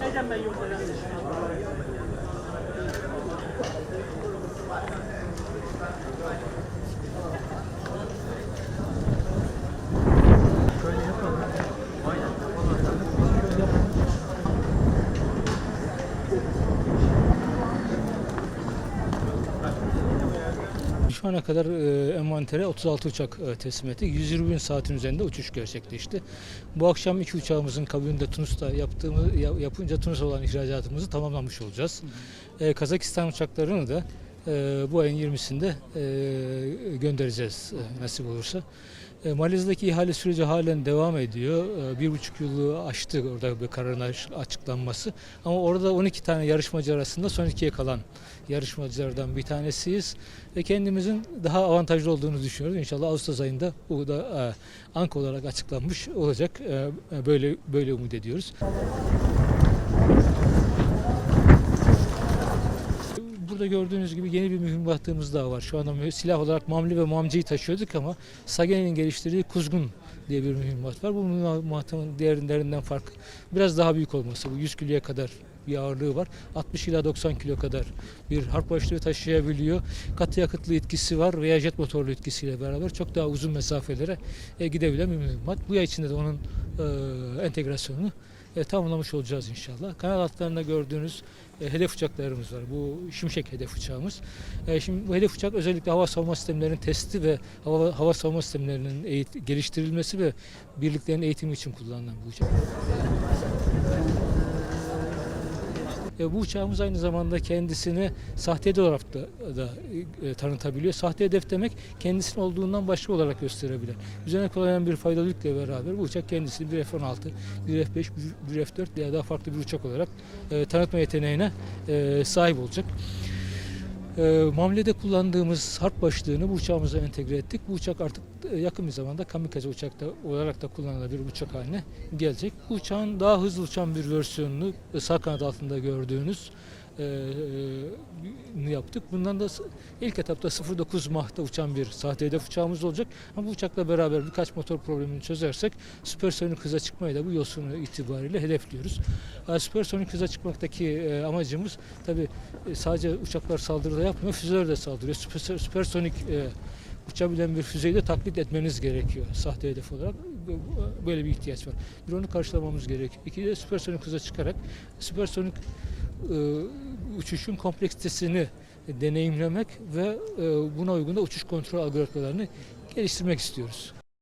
Neden ben yolda yanlış? Şu ana kadar e, envantere 36 uçak e, teslim ettik. 120 bin saatin üzerinde uçuş gerçekleşti. Bu akşam iki uçağımızın kabininde Tunus'ta yaptığımız ya- yapınca Tunus olan ihracatımızı tamamlamış olacağız. E, Kazakistan uçaklarını da bu ayın 20'sinde e, göndereceğiz e, nasip olursa. E, Malezya'daki ihale süreci halen devam ediyor. Bir buçuk yılı aştı orada bir kararın aç- açıklanması. Ama orada 12 tane yarışmacı arasında son ikiye kalan yarışmacılardan bir tanesiyiz ve kendimizin daha avantajlı olduğunu düşünüyoruz. İnşallah Ağustos ayında bu da ank olarak açıklanmış olacak. Böyle böyle umut ediyoruz. Burada gördüğünüz gibi yeni bir mühimmatımız daha var. Şu anda silah olarak mamli ve mamcıyı taşıyorduk ama Sagene'nin geliştirdiği kuzgun diye bir mühimmat var. Bu mühimmatın diğerlerinden farkı biraz daha büyük olması. Bu 100 kiloya kadar bir ağırlığı var. 60 ila 90 kilo kadar bir harp başlığı taşıyabiliyor. Katı yakıtlı etkisi var veya jet motorlu etkisiyle beraber çok daha uzun mesafelere e, gidebilen bir mühimmat. Bu ay içinde de onun e, entegrasyonunu e, tamamlamış olacağız inşallah. Kanal altlarında gördüğünüz e, hedef uçaklarımız var. Bu Şimşek hedef uçağımız. E, şimdi bu hedef uçak özellikle hava savunma sistemlerinin testi ve hava, hava savunma sistemlerinin eğit- geliştirilmesi ve birliklerin eğitimi için kullanılan bu uçak. E, bu uçağımız aynı zamanda kendisini sahte hedef olarak da, da e, tanıtabiliyor. Sahte hedef demek kendisini olduğundan başka olarak gösterebilir. Üzerine koyulan bir faydalıkla beraber bu uçak kendisini bir F-16, bir F-5, bir F-4 veya daha farklı bir uçak olarak e, tanıtma yeteneğine e, sahip olacak. E, Mamle'de kullandığımız harp başlığını bu uçağımıza entegre ettik. Bu uçak artık e, yakın bir zamanda kamikaze uçakta olarak da kullanılabilir bir uçak haline gelecek. Bu uçağın daha hızlı uçan bir versiyonunu e, sağ kanat altında gördüğünüz e, e, yaptık. Bundan da ilk etapta 09 Mah'ta uçan bir sahte hedef uçağımız olacak. Ama bu uçakla beraber birkaç motor problemini çözersek süpersonik hıza çıkmayı da bu yol sonu itibariyle hedefliyoruz. E, Süpersonik hıza çıkmaktaki e, amacımız tabi sadece uçaklar saldırıda yapmıyor, füzeler de saldırıyor. Süper, süpersonik e, uçabilen bir füzeyi de taklit etmeniz gerekiyor sahte hedef olarak. Böyle bir ihtiyaç var. Bir onu karşılamamız gerekiyor. İki de süpersonik hıza çıkarak süpersonik e, uçuşun kompleksitesini deneyimlemek ve e, buna uygun da uçuş kontrol algoritmalarını geliştirmek istiyoruz.